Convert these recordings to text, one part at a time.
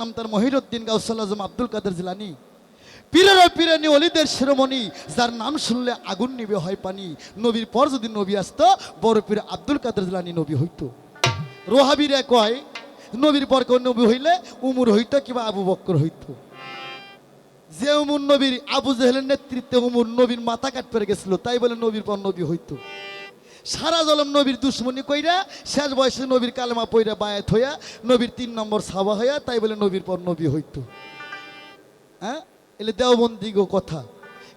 নাম তার মহিরুদ্দিন গাউসাল আজম আব্দুল কাদের জিলানি। পীরের পীরানি অলিদের শিরোমণি যার নাম শুনলে আগুন নিবে, হয় পানি। নবীর পর যদি নবী আসতো, বড় পীর আব্দুল কাদের জিলানি নবী হইতো। রোহাবিরে কয়, নবীর পর কেউ নবী হইলে উমর হইতো কিংবা আবু বক্কর হইতো। যে উমর নবীর, আবু জেহেলের নেতৃত্বে উমর নবীর মাথা কাট পেরে গেছিল, তাই বলে নবীর পর নবী হইতো। সারা জলম নবীর দুশ্মনী কইরা, শেষ বয়সে নবীর কালেমা পইরা বায়াত হইয়া, নবীর তিন নম্বর সাবা হইয়া, তাই বলে নবীর পর নবী হইতো। হ্যাঁ? এলে দেওবন্দি গো কথা।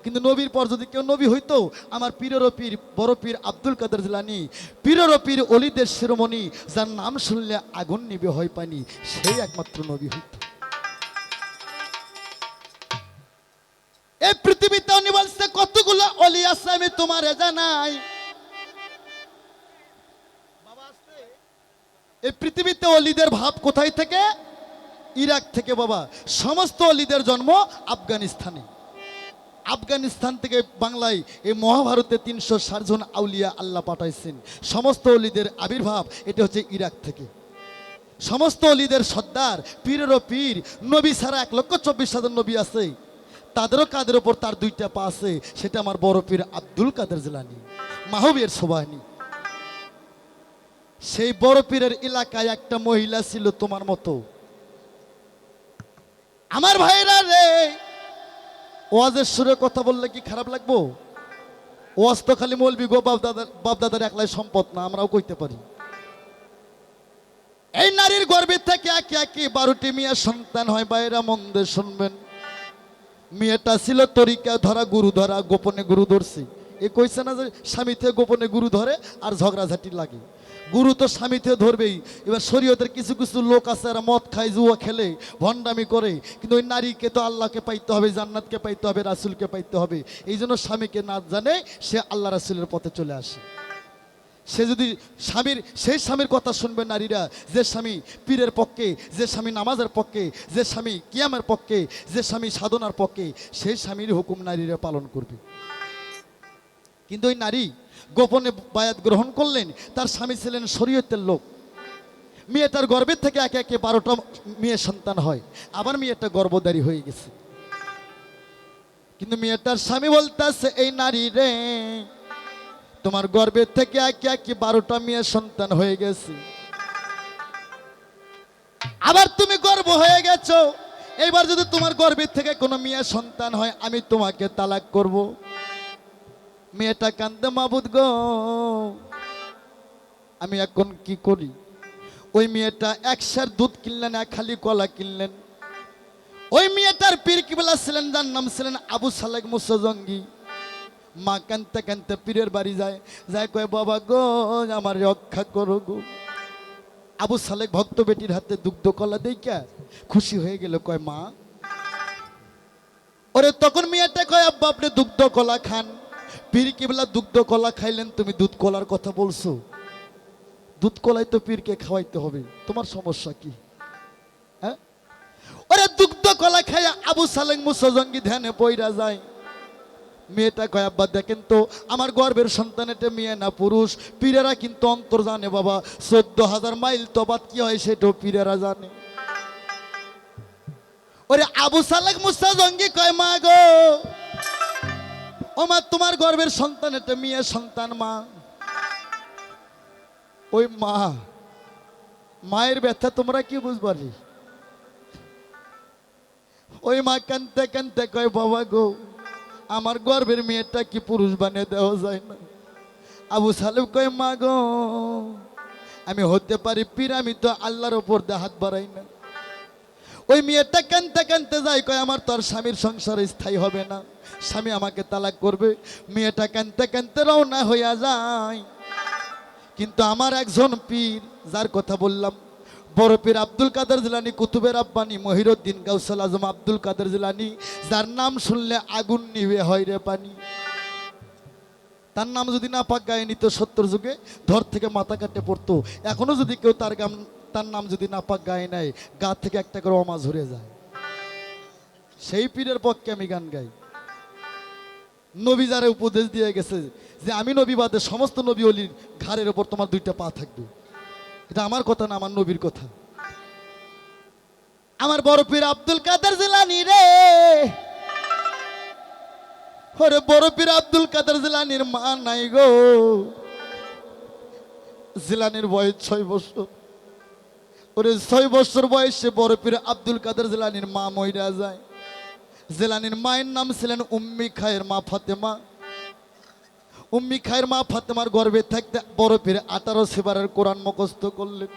কিন্তু নবীর পর যদি কেউ নবী হইতো, আমার পীরের পীর, বড় পীর আব্দুল কাদের জিলানি পীরের পীর অলিদের শিরোমণি, যার নাম শুনলে আগুন নিবে হয় পানি সেই একমাত্র নবী হইত। এই পৃথিবীতে বলছে কতগুলো অলি আছে আমি তোমার জানাই। এই পৃথিবীতে অলিদের ভাব কোথায় থেকে? ইরাক থেকে, বাবা। সমস্ত অলিদের জন্ম আফগানিস্তানে। আফগানিস্তান থেকে বাংলায় এই মহাভারতে তিনশো ষাট জন আউলিয়া আল্লাহ পাঠাইছেন। সমস্ত অলিদের আবির্ভাব, এটা হচ্ছে ইরাক থেকে। সমস্ত অলিদের সর্দার, পীরেরও পীর, নবী ছাড়া এক লক্ষ চব্বিশ হাজার নবী আছে। তাদেরও কাদের ওপর তার দুইটা পা আছে, সেটা আমার বড় পীর আব্দুল কাদের জেলানি। মাহবীর সোবাহানি। সেই বড় পীরের এলাকায় একটা মহিলা ছিল তোমার মতো। আমার ভাইরা রে, ওয়াজের সুরে কথা বললে কি খারাপ লাগবো? ওয়াজ তো খালি মলবি গো, বাপদাদার একলাই সম্পদ না, আমরাও কইতে পারি। এই নারীর গর্বে থেকে একে একে বারোটি মেয়ে সন্তান হয় বাইরা মন্দে শুনবেন। মেয়েটা ছিল তরিকা ধরা, গুরু ধরা, গোপনে গুরু ধরছি। এ কইছে না যে স্বামী থেকে গোপনে গুরু ধরে আর ঝগড়াঝাটি লাগে। গুরু তো স্বামী থেকে ধরবেই। এবার শরীয়তের কিছু কিছু লোক আছে আর মদ খায়, জুয়া খেলে, ভণ্ডামি করে। কিন্তু ওই নারীকে তো আল্লাহকে পাইতে হবে, জান্নাতকে পাইতে হবে, রাসুলকে পাইতে হবে। এই জন্য স্বামীকে না জানে সে আল্লাহ রাসুলের পথে চলে আসে। সে যদি স্বামীর, সেই স্বামীর কথা শুনবে নারীরা, যে স্বামী পীরের পক্ষে, যে স্বামী নামাজের পক্ষে, যে স্বামী কিয়ামের পক্ষে, যে স্বামী সাধনার পক্ষে, সেই স্বামীর হুকুম নারীরা পালন করবে। কিন্তু ওই নারী গোপনে বায়াত গ্রহণ করলেন, তার স্বামী ছিলেন শরীয়তের লোক। মেয়েটার গর্বের থেকে একে একে বারোটা মেয়ে সন্তান হয়, আবার মেয়েটা গর্ভধারী হয়ে গেছে। কিন্তু মেয়েটার স্বামী বলতেছে, এই নারী রে, তোমার গর্বের থেকে একে একে বারোটা মেয়ে সন্তান হয়ে গেছে। আবার তুমি গর্ব হয়ে গেছো, এইবার যদি তোমার গর্বের থেকে কোনো মেয়ে সন্তান হয়, আমি তোমাকে তালাক করব। মেয়েটা কান্দে, মাবুদ গো। আমি এখন কি করি? ওই মেয়েটা একশার দুধ কিনলেন, এক খালি কলা কিনলেন। ওই মেয়েটার পীর কিবলা ছিলেন, যার নাম ছিলেন আবু সালেক মুসজঙ্গি মা কানতে কানতে পীরের বাড়ি যায় যায় কয়, বাবা গো, আমার রক্ষা করো গো। আবু সালেক ভক্ত বেটির হাতে দুগ্ধ কলা দেইকা খুশি হয়ে গেল, কয়, মা। ওরে তখন মেয়েটা কয়, আব্বা, আপনি দুগ্ধ কলা খান। পীর কিবলা দুগ্ধ কলা খাইলেন, তুমি দুধ কলার কথা বলছো। দুধ কলাই তো পীরকে খাওয়াইতে হবে, তোমার সমস্যা কি? হ্যাঁ? ওরে দুগ্ধ কলা খাইয়া আবু সালেং মুসজঙ্গি ধ্যানে পইরা যায়। মেয়েটা কয়, আব্বা, দেখেন তো, আমার গর্বের সন্তান এটা মেয়ে না পুরুষ। পীরেরা কিন্তু অন্তর জানে, বাবা। চোদ্দ হাজার মাইল তবাত কি হয় সেটাও পীরেরা জানে। ওরে আবু সালেক মুসা জঙ্গি কয়, মা গো ও মা তোমার গর্বের সন্তান, এটা মেয়ে সন্তান, মা। ওই মা, মায়ের ব্যথা তোমরা কি বুঝবারি ওই মা কানতে কানতে কয়, বাবা গো, আমার গর্বের মেয়েটা কি পুরুষ বানিয়ে দেওয়া যায় না? আবু সালেব কয়, মা গো, আমি হতে পারি পীর, আমি তো আল্লাহর ওপর দিয়ে হাত বাড়াই না। ওই মেয়েটা কানতে কানতে যায়, কয়, আমার তোর স্বামীর সংসার স্থায়ী হবে না। স্বামী আমাকে তালাক করবে, মেয়েটা কানতে কানতে রওনা হইয়া যায়। কিন্তু আমার একজন পীর, যার কথা বললাম, বড় পীর আব্দুল কাদের জিলানি, কুতুবের আব্বানি, মহিরুদ্দিন গাউসাল আজম আব্দুল কাদের জিলানি, যার নাম শুনলে আগুন নিবে হয় রে পানি। তার নাম যদি না পাক গায়ে নিত সত্তর যুগে, ধর থেকে মাথা কাটে পড়তো। এখনও যদি কেউ তার গাম, তার নাম যদি না পাক গায়ে নেয়, গা থেকে একটা করে অমা ঝরে যায়। সেই পীরের পক্ষে আমি গান গাই। নবী যারা উপদেশ দিয়ে গেছে যে আমি নবী বাদে সমস্ত নবী অলির ঘাড়ের ওপর তোমার দুইটা পা থাকবে। এটা আমার কথা না আমার নবীর কথা। আমার বড় পীর আব্দুল কাদের জিলানি রে। ওরে বড় পীর আব্দুল কাদের জিলানির মা নাই গো। জেলানির বয়স ছয় বছর। ওরে ছয় বছর বয়সে বড় পীর আব্দুল কাদের জিলানির মা মইরা যায়। জিলানির মায়ের নাম ছিলেন উম্মি খায়ের মা ফাতেমা। উম্মি খায়ের মা ফাতেমার গর্বে থাকতে বড় পীর আঠারো সেবারের কোরআন মুখস্থ করলেন।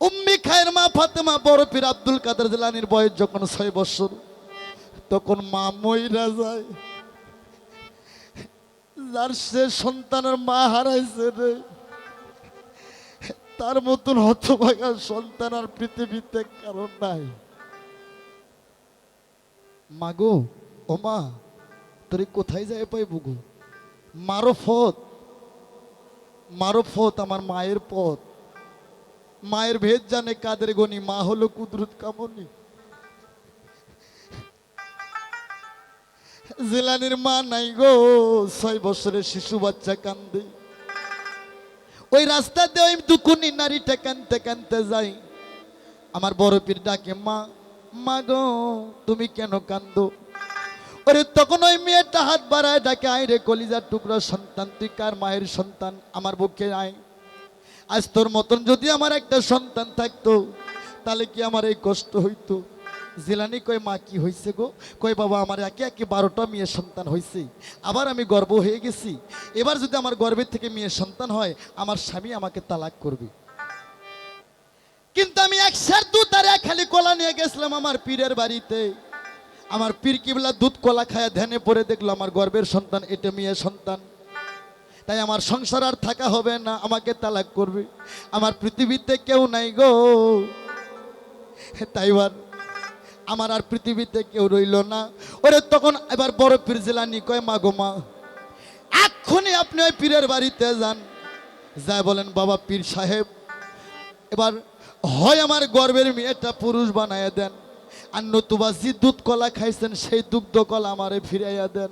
উম্মি খায়ের মা ফাতেমা বড় পীর আব্দুল কাদের জিলানির বয়স যখন ছয় বছর, তখন মা মইরা যায়। যার সে সন্তানের মা হারাইছে রে। তার মতন হতভাগা সন্তান আর পৃথিবীতে কারণ নাই। মাগো ও মা তোর কোথায় যায় পাইব গো? মারো ফত মারো ফত আমার মায়ের পথ। মায়ের ভেদ জানে কাদের গনি, মা হলো কুদরত কামনি। জেলানির মা নাই গো, ছয় বছরের শিশু বাচ্চা কান্দে। ওই রাস্তা দিয়ে ওই দুকুনি নারীটা কানতে কানতে যাই আমার বড় পীর ডাকে, মা মা গো, তুমি কেন কান্দো ওরে, তখন ওই মেয়েটা হাত বাড়ায় ডাকে, আয় রে কলিজার টুকরা, সন্তান, তুই কার মায়ের সন্তান? আমার বুকে আয়। আজ তোর মতন যদি আমার একটা সন্তান থাকতো, তাহলে কি আমার এই কষ্ট হইতো? জিলানি কয়, মা, কি হয়েছে গো? কয়, বাবা, আমার একে একে বারোটা মেয়ে সন্তান হয়েছে আবার আমি গর্ব হয়ে গেছি। এবার যদি আমার গর্বের থেকে মেয়ে সন্তান হয়, আমার স্বামী আমাকে তালাক করবে। কিন্তু আমি একসার দুধ আর এক খালি কলা নিয়ে গেছিলাম আমার পীরের বাড়িতে। আমার পীর কিবলা দুধ কলা খায়া ধ্যানে পড়ে দেখল আমার গর্বের সন্তান, এটা মেয়ে সন্তান। তাই আমার সংসার আর থাকা হবে না, আমাকে তালাক করবে। আমার পৃথিবীতে কেউ নাই গো। তাইবার আমার আর পৃথিবীতে কেউ রইল না। ওরে তখন এবার বড় পীর জেলানি কয়, মা গো মা, এক্ষুনি আপনি ওই পীরের বাড়িতে যান। যায় বলেন, বাবা পীর সাহেব, এবার হয় আমার গর্বের মেয়েটা পুরুষ বানাইয়া দেন। আর নতুবা যে দুধ কলা খাইছেন, সেই দুগ্ধ কলা আমারে ফিরাইয়া দেন।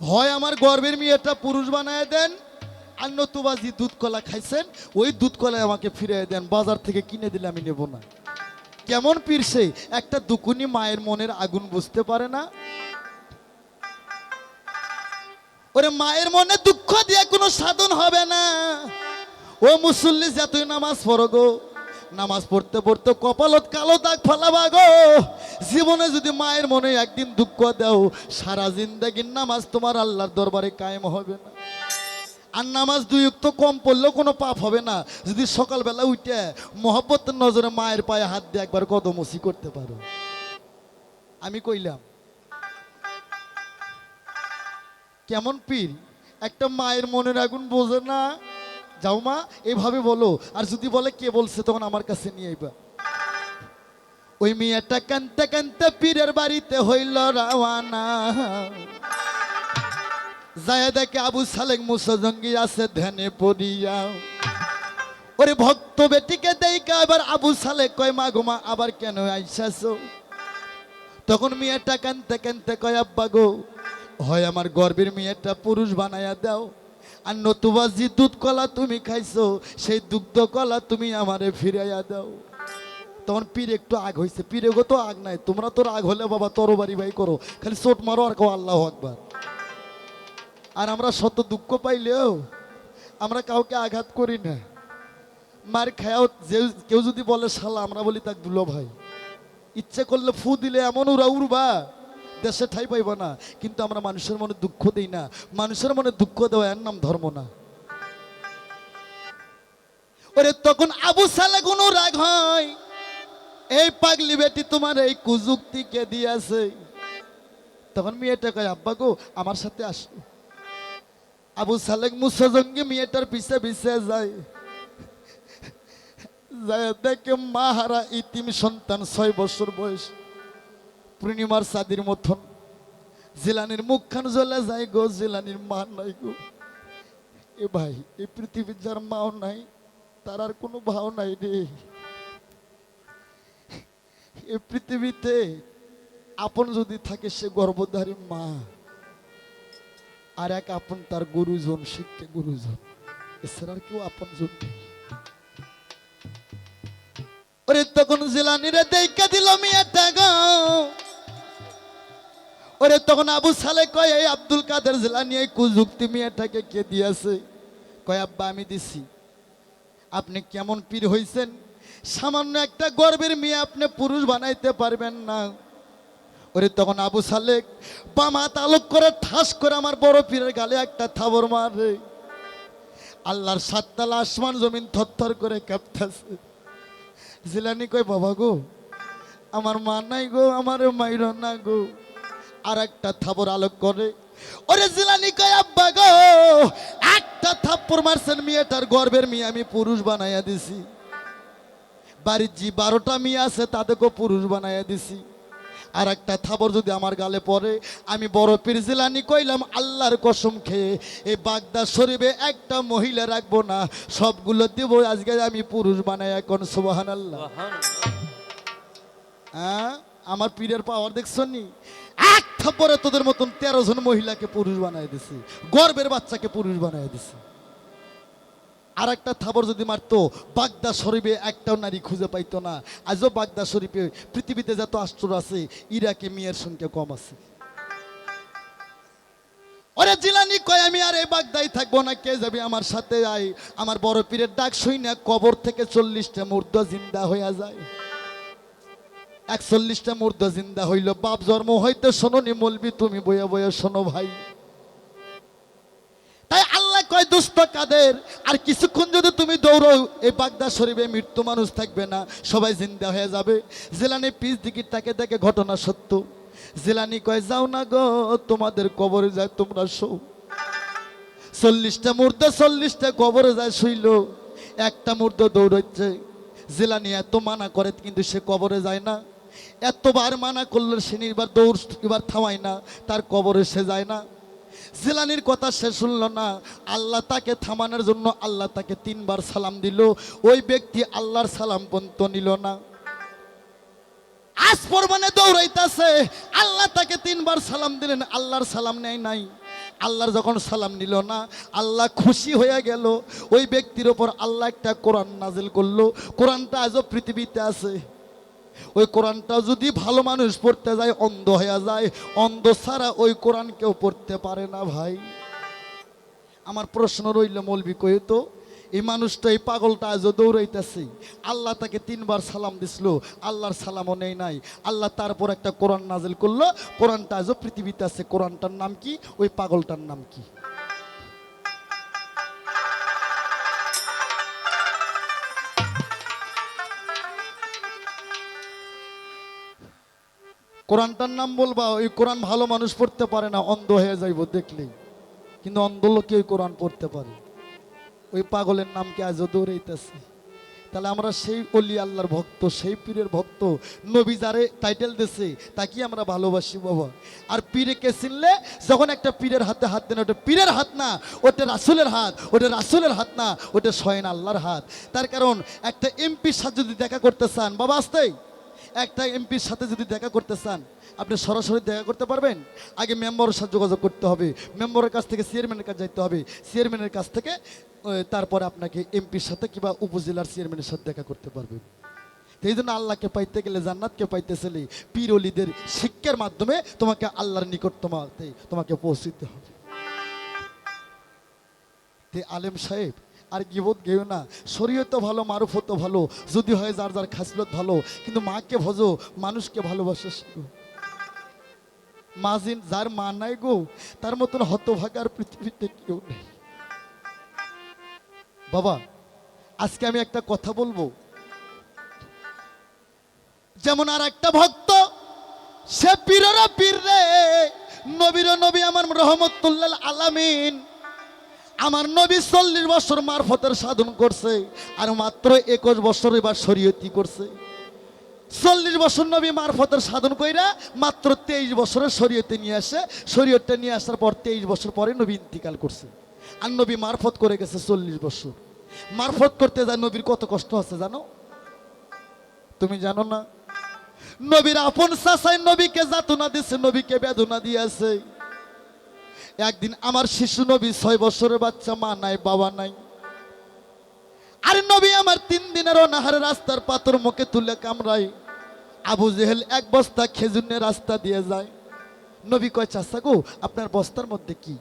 হয় আমার গর্বের মেয়েটা পুরুষ বানায় দেন, আর নতুবা যে দুধ কলা খাইছেন, ওই দুধ কলাই আমাকে ফিরিয়ে দেন। বাজার থেকে কিনে দিলে আমি নেব না। কেমন পীরছে একটা দুকুনি মায়ের মনের আগুন বুঝতে পারে না। ওরে মায়ের মনে দুঃখ দিয়ে কোনো সাধন হবে না। ও মুসল্লি তুই নামাজ পড়ো গো। নামাজ পড়তে পড়তে কপালত কালো দাগ ফেলাবা গো। জীবনে যদি মায়ের মনে একদিন দুঃখ দাও, সারা জিন্দাগির নামাজ তোমার আল্লাহর দরবারে কায়েম হবে না। আর নামাজ দুই তো কম পড়লেও কোনো পাপ হবে না। যদি সকালবেলা উঠে মহব্বতের নজরে মায়ের পায়ে হাত দিয়ে একবার কদমসি করতে পারো। আমি কইলাম, কেমন পীর? একটা মায়ের মনের আগুন বোঝে না? যাও মা, এভাবে বলো। আর যদি বলে কে বলছে, তখন আমার কাছে নিয়ে আইবা। ওই মেয়েটা কানতে কানতে পীরের বাড়িতে হইল রাওয়ানা। যায় দেখে আবু সালেক মুসজঙ্গি আছে, ধ্যানে পড়িয়া। ওরে ভক্ত বেটিকে দেইকা এবার আবু সালেক কয়, মা গোমা আবার কেন আইসাছো? তখন মেয়েটা কানতে কানতে কয়, আব্বা গো, হয় আমার গর্বের মেয়েটা পুরুষ বানায়া দাও। আর নতুবা যে দুধ কলা তুমি খাইছো, সেই দুগ্ধ কলা তুমি আমারে ফিরাইয়া দাও। তখন পীর একটু আগ হয়েছে পীরে গো, তো আগ নাই। তোমরা তো রাগ হলে বাবা, তরবারি ভাই করো। খালি চোট মারো আর কো আল্লাহ আকবার। আর আমরা শত দুঃখ পাইলেও আমরা কাউকে আঘাত করি না। মার খায়াও যে কেউ যদি বলে, শালা, আমরা বলি তাক দুলো ভাই। ইচ্ছে করলে ফু দিলে এমন উড়া উড়বা। দেশে ঠাই পাইব না, কিন্তু আমরা মানুষের মনে দুঃখ দেই না। মানুষের মনে দুঃখ দেওয়া এর নাম ধর্ম না। ওরে তখন আবু সালে কোনো রাগ হয়, এই পাগলি বেটি তোমার এই কুযুক্তি কে দিয়েছে? তখন মেয়েটা কয়, আব্বা গো, আমার সাথে আস। আবু সালেক মুসাজঙ্গি মেয়েটার পিছে পিছে যায়। যায় দেখে, মা হারা ইতিম সন্তান, ছয় বছর বয়স। পূর্ণিমার সাদির মতন। জিলানির মুখখান জ্বলে যায় গো, জিলানির মা নাই গো। এ ভাই, এই পৃথিবীর যার মাও নাই, তার আর কোনো ভাও নাই রে। এ পৃথিবীতে আপন যদি থাকে সে গর্ভধারী মা, আর এক আপন তার গুরুজন, শিক্ষা গুরুজন। এছাড়া আর কেউ আপন জন তখন জিলানিরে দেখা দিল মেয়েটা ওরে তখন আবু সালে কয়, এই আব্দুল কাদের জিলানি, এই কুযুক্তি মেয়েটাকে কে দিয়েছে? কয়, আব্বা, আমি দিছি। আপনি কেমন পীর হইছেন? সামান্য একটা গর্বের মেয়ে আপনি পুরুষ বানাইতে পারবেন না। ওরে তখন আবু সালেক হাত আলোক করে ঠাস করে আমার বড় পীরের গালে একটা থাবর মারে। আল্লাহর সাততলা আসমান জমিন থরথর করে কাঁপতেছে। জিলানি কয়, বাবা গো, আমার মা নাই গো, আমার মাইর না গো। আর একটা থাপর আলোক করে। ওরে জিলানি কয় আব্বা গো একটা থাপ্পড় মারছেন মেয়েটার গর্বের মেয়ে আমি পুরুষ বানাইয়া দিছি। বাড়ির জি বারোটা মেয়ে আছে তাদেরকেও পুরুষ বানাইয়া দিছি। আর একটা থাবর যদি আমার গালে পড়ে আমি বড় পীর জিলানি কইলাম আল্লাহর কসম খেয়ে এই বাগদা শরীফে একটা মহিলা রাখব না সবগুলো দেবো আজকে আমি পুরুষ বানাই এখন সুবাহান আল্লাহ হ্যাঁ আমার পীরের পাওয়ার দেখছ নি? এক থাপ্পরে তোদের মতন তেরো জন মহিলাকে পুরুষ বানাই দিছি, গর্বের বাচ্চাকে পুরুষ বানাই দিছি। আর একটা থাবর যদি মারতো, বাগদা শরীফে একটাও নারী খুঁজে পাইতো না। আজও বাগদা শরীফে পৃথিবীতে যত আশ্চর্য আছে, ইরাকে মেয়ের সংখ্যা কম আছে। ওরে জিলানি কয়, আমি আর এই বাগদাই থাকব না, কে যাবে আমার সাথে আই আমার বড় পীরের ডাক শুই না কবর থেকে চল্লিশটা মুর্দ জিন্দা হইয়া যায়। একচল্লিশটা মুর্দ জিন্দা হইল, বাপ জন্ম হইতে শোনো নি মলবি, তুমি বইয়া বইয়া শোনো ভাই। তাই আল্লাহ কয় দুস্থ কাদের? আর কিছুক্ষণ যদি তুমি দৌড়ো এই বাগদা শরীফে মৃত্যু মানুষ থাকবে না, সবাই জিন্দা হয়ে যাবে। জেলানি পিস দিকির তাকে দেখে ঘটনা সত্য। জেলানি কয়, যাও না গো, তোমাদের কবরে যায় তোমরা শো চল্লিশটা মুর্দা চল্লিশটা কবরে যায় শুইল, একটা মুর্দ দৌড়চ্ছে জেলানি এত মানা করে, কিন্তু সে কবরে যায় না। এতবার মানা করলে সে এবার দৌড় এবার থামায় না, তার কবরে সে যায় না। জিলানির কথা সে শুনল না, আল্লাহ তাকে থামানোর জন্য আল্লাহ তাকে তিনবার সালাম দিল, ওই ব্যক্তি আল্লাহর সালাম পর্যন্ত নিল না। আজ পরমানে দৌড়াইতাছে, আল্লাহ তাকে তিনবার সালাম দিলেন, আল্লাহর সালাম নেয় নাই। আল্লাহর যখন সালাম নিল না, আল্লাহ খুশি হয়ে গেল, ওই ব্যক্তির ওপর আল্লাহ একটা কোরআন নাজিল করল। কোরআনটা আজও পৃথিবীতে আছে। ওই কোরআনটা যদি ভালো মানুষ পড়তে যায়, অন্ধ হয়ে যায়, অন্ধ ছাড়া ওই কোরআন কেউ পড়তে পারে না ভাই। আমার প্রশ্ন রইল, মৌলবি কই তো? এই মানুষটা, এই পাগলটা আজও দৌড়াইতেছে। আল্লাহ তাকে তিনবার সালাম দিছিল, আল্লাহর সালামও নেই নাই। আল্লাহ তারপর একটা কোরআন নাজিল করল, কোরআনটা আজও পৃথিবীতে আছে। কোরআনটার নাম কি? ওই পাগলটার নাম কি? কোরআনটার নাম বলবা, ওই কোরআন ভালো মানুষ পড়তে পারে না, অন্ধ হয়ে যাইব দেখলেই। কিন্তু অন্ধ লোকে ওই কোরআন পড়তে পারে। ওই পাগলের নামকে আজও দৌড়াইতেছে? তাহলে আমরা সেই অলি আল্লাহর ভক্ত, সেই পীরের ভক্ত, নবী যারে টাইটেল দিছে তাকে আমরা ভালোবাসি বাবা। আর পীরেকে চিনলে? যখন একটা পীরের হাতে হাত দেন, ওটা পীরের হাত না, ওটা রাসুলের হাত, ওটা রাসুলের হাত না, ওটা স্বয়ং আল্লাহর হাত। তার কারণ, একটা এমপির সাথে যদি দেখা করতে চান, বাবা আসতেই একটা এমপির সাথে যদি দেখা করতে চান, আপনি সরাসরি দেখা করতে পারবেন। আগে মেম্বারের সাথে যোগাযোগ করতে হবে। মেম্বারের কাছ থেকে চেয়ারম্যানের কাছে যেতে হবে। চেয়ারম্যানের কাছ থেকে তারপরে আপনাকে এমপির সাথে কিংবা উপজেলার চেয়ারম্যানের সাথে দেখা করতে পারবেন এই জন্য আল্লাহকে পাইতে গেলে, জান্নাতকে পাইতে গেলে পীর শিক্ষার মাধ্যমে তোমাকে আল্লাহর নিকট তোমাকে তোমাকে পৌঁছিতে হবে। তে আলেম সাহেব আর গিবত গেও না। শরীয়ত ভালো, মারুফত ভালো, যদি হয় যার যার খাসলত ভালো। কিন্তু মাকে ভজো, মানুষকে ভালোবাসে শিখো মাজিন যার মা নাই গো, তার মতন হতভাগার পৃথিবীতে কেউ নেই। বাবা, আজকে আমি একটা কথা বলব। যেমন আর একটা ভক্ত, সে পীরের পীর রে। নবীর নবী, আমার রহমতুল্লাহ আলামিন। আমার নবী চল্লিশ বছর মারফতের সাধন করছে আর মাত্র একুশ বছর এবার শরীয়তি করছে। চল্লিশ বছর নবী মারফতের সাধন কইরা মাত্র তেইশ বছরের শরীয়তে নিয়ে আসে। শরীয়তটা নিয়ে আসার পর তেইশ বছর পরে নবী ইন্তিকাল করছে। আর নবী মারফত করে গেছে চল্লিশ বছর। মারফত করতে যায় নবীর কত কষ্ট আছে জানো? তুমি জানো না? নবীর আপন চাচাই নবীকে যাতনা দিছে, নবীকে বেদনা দিয়েছে। একদিন আমার শিশু নবী ছয় বছরের বাচ্চা, মা নাই, বাবা নাই। আর নবী আমার তিন দিনের অনাহারে রাস্তার পাথর মুখে তুলে কামড়াই আবু জেহেল এক বস্তা খেজুর নিয়ে রাস্তা দিয়ে যায়। নবী কয় চাষা গো, আপনার বস্তার মধ্যে কি?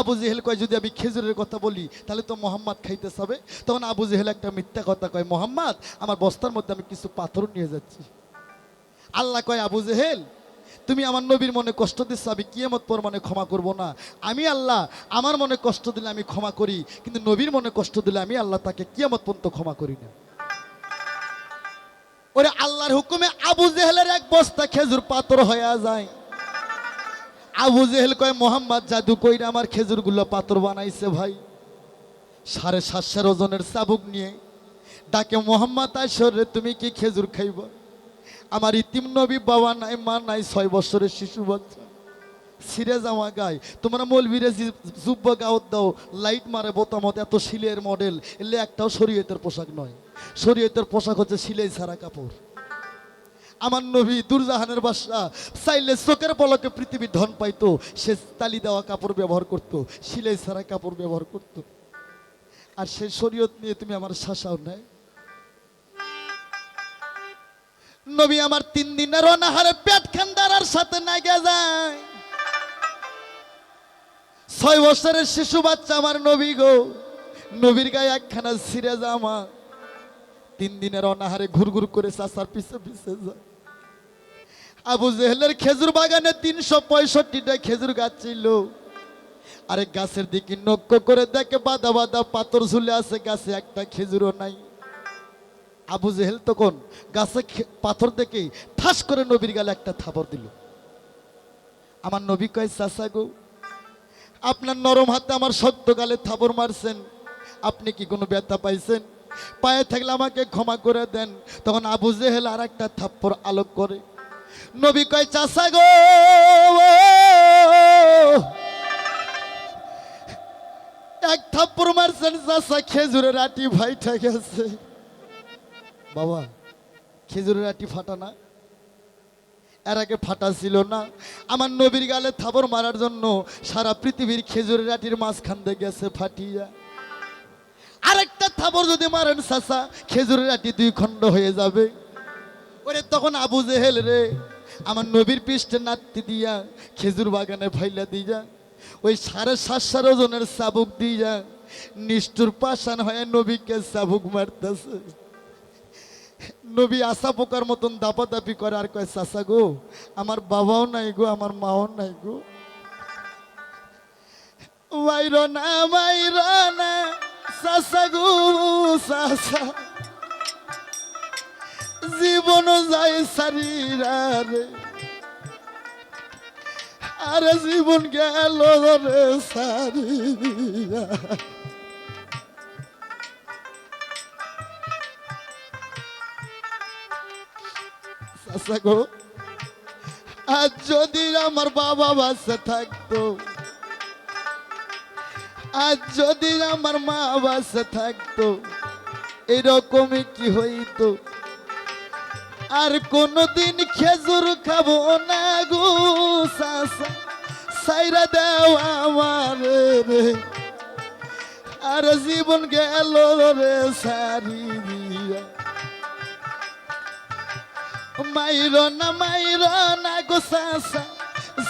আবু জেহেল কয়, যদি আমি খেজুরের কথা বলি, তাহলে তো মোহাম্মদ খাইতে হবে। তখন আবু জেহেল একটা মিথ্যা কথা কয়, মোহাম্মদ, আমার বস্তার মধ্যে আমি কিছু পাথর নিয়ে যাচ্ছি। আল্লাহ কয়, আবু জেহেল তুমি আমার নবীর মনে কষ্ট দিচ্ছ, আমি কিয়ামত পর মনে ক্ষমা করব না। আমি আল্লাহ, আমার মনে কষ্ট দিলে আমি ক্ষমা করি, কিন্তু নবীর মনে কষ্ট দিলে আমি আল্লাহ তাকে কিয়ামত পর্যন্ত ক্ষমা করি না। ওরে আল্লাহর হুকুমে আবু জেহেলের এক বস্তা খেজুর পাথর হয়ে যায়। আবু জেহেল কয়, মোহাম্মদ, জাদু কইরা আমার খেজুরগুলো পাথর বানাইছে ভাই। সাড়ে সাতশোর ওজনের চাবুক নিয়ে। ডাকে, মোহাম্মদ আসরে তুমি কি খেজুর খাইব? আমার ইতিম নবী বাবা নাই, মা নাই, ছয় বছরের শিশু বাচ্চা। সিরে জামা গায় তোমরা মলবিরে জুব্ব গাওত দাও। লাইট মারে বোতামত, এত সিলের মডেল। এলে একটাও শরীয়তের পোশাক নয়। শরীয়তের পোশাক হচ্ছে সিলাই ছাড়া কাপড়। আমার নবী দুরজাহানের বাসা চাইলে চোখের পলকে পৃথিবী ধন পাইতো। সে তালি দেওয়া কাপড় ব্যবহার করতো, সিলাই ছাড়া কাপড় ব্যবহার করতো। আর সেই শরীয়ত নিয়ে তুমি আমার শাসাও নেয় নবী আমার তিন দিনের অনাহারে পেট খান্দারার সাথে নাগে যায়। ছয় বছরের শিশু বাচ্চা আমার নবী গো। নবীর গায়ে একখানা ছিঁড়ে জামা তিন দিনের অনাহারে ঘুরঘুর করে চাষার পিছে পিছে যায়। আবু জেহেলের খেজুর বাগানে তিনশো পঁয়ষট্টিটা খেজুর গাছ ছিল। আরেক গাছের দিকে নক্ষ করে দেখে বাদা বাদা পাথর ঝুলে আছে, গাছে একটা খেজুরও নাই। আবু জেহেল তখন গাছে পাথর দেখে ঠাস করে নবীর গালে একটা থাপড় দিল। আমার নবী কয় চাষা গো, আপনার নরম হাতে আমার শক্ত গালে থাপড় মারছেন। আপনি কি কোনো ব্যথা পাইছেন? পায়ে থাকলে আমাকে ক্ষমা করে দেন। তখন আবু জেহেল আর একটা থাপ্পড় আলোক করে। নবী কয় চাষা গো এক থাপ্পড় মারছেন চাষা খেজুরের আটি ভাইটা গেছে। বাবা, খেজুরের আটি ফাটা না? এর আগে ফাটা ছিল না। আমার নবীর গালে থাবর মারার জন্য সারা পৃথিবীর খেজুরের আটির মাঝখান দিয়ে গেছে ফাটিয়া। আরেকটা থাবর যদি মারেন সাসা খেজুরের আটি দুই খণ্ড হয়ে যাবে। ওরে তখন আবু জেহেল রে, আমার নবীর পৃষ্ঠে নাতি দিয়া খেজুর বাগানে ফাইলা দিয়া, ওই সাড়ে সাতশো ওজনের চাবুক দিয়া নিষ্ঠুর পাশান হয়ে নবীকে চাবুক মারতেছে। নবী আশা পোকার মতন দাপাদাপি করে আর কয় চাষা গো, আমার বাবাও নাই গো, আমার মাও নাই গো। মাইর না মাইর না চাষা গো চাষা জীবন যায় সারিরা আরে জীবন গেল রে চাচা গো আজ যদি আমার বাবা থাকতো আজ যদি আমার মা থাকতো, এরকমই কি হইতো? আর কোনদিন খেজুর খাব না গো চাচা সাইরা দেও আমার রে। আর জীবন গেল রে সারি দিয়া। মাইর না মাইর না গো সাসা,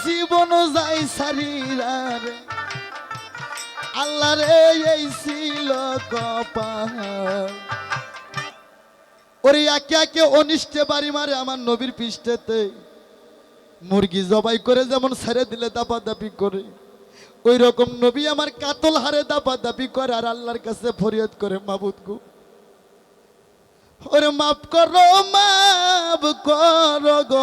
জীবন যাই সারিরা রে। আল্লাহ রে এই ছিল ওরে একে একে অনিষ্টে বাড়ি মারে আমার নবীর পৃষ্ঠেতে। মুরগি জবাই করে যেমন ছেড়ে দিলে দাপা দাপি করে। ওই রকম নবী আমার কাতল হারে দাপা দাপি করে আর আল্লাহর কাছে ফরিয়াদ করে, মাবুদ গো। ওরে মাফ করো মাফ করো গো